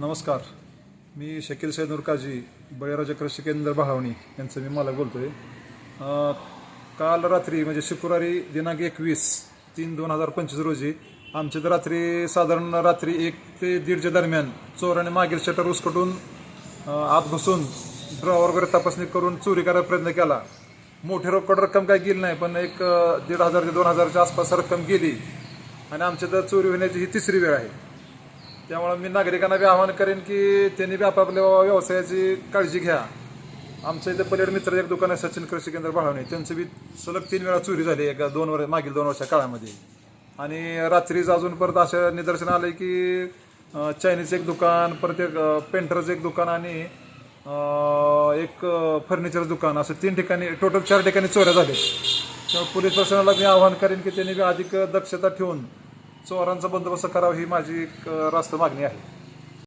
नमस्कार. मी शकील सैद नुरकाजी बळीराजा कृषी केंद्र भाळवणी यांचं मी मला बोलतो आहे काल रात्री म्हणजे शुक्रवारी दिनांक एकवीस तीन दोन हजार पंचवीस रोजी आमच्या इथं रात्री साधारण रात्री एक ते दीडच्या दरम्यान चोराने मागील शटर उसकटून आत घुसून ड्रॉवर वगैरे तपासणी करून चोरी करायचा प्रयत्न केला. मोठी रोकड रक्कम काय गेली नाही पण एक दीड हजार ते दोन हजारच्या आसपास रक्कम गेली. आणि आमच्या इथं चोरी होण्याची ही तिसरी वेळ आहे. त्यामुळे मी नागरिकांना बी आवाहन करेन की त्यांनी बी आपापल्या व्यवसायाची काळजी घ्या. आमच्या इथं पलीकडे मित्र एक दुकान आहे सचिन कृषी केंद्र भाळवणे त्यांचं बी सलग तीन वेळा चोरी झाली एका दोन वर्ष मागील दोन वर्षा काळामध्ये. आणि रात्रीच अजून परत असं निदर्शन आलंय की चायनीज एक दुकान परत एक पेंटरचं एक दुकान आणि एक फर्निचर दुकान. असं तीन ठिकाणी टोटल चार ठिकाणी चोऱ्या झाल्या. त्यामुळे पोलीस प्रशासनाला मी आवाहन करेन की त्यांनी बी अधिक दक्षता ठेवून चोरांचा बंदोबस्त करावा ही माझी एक रास्त मागणी आहे.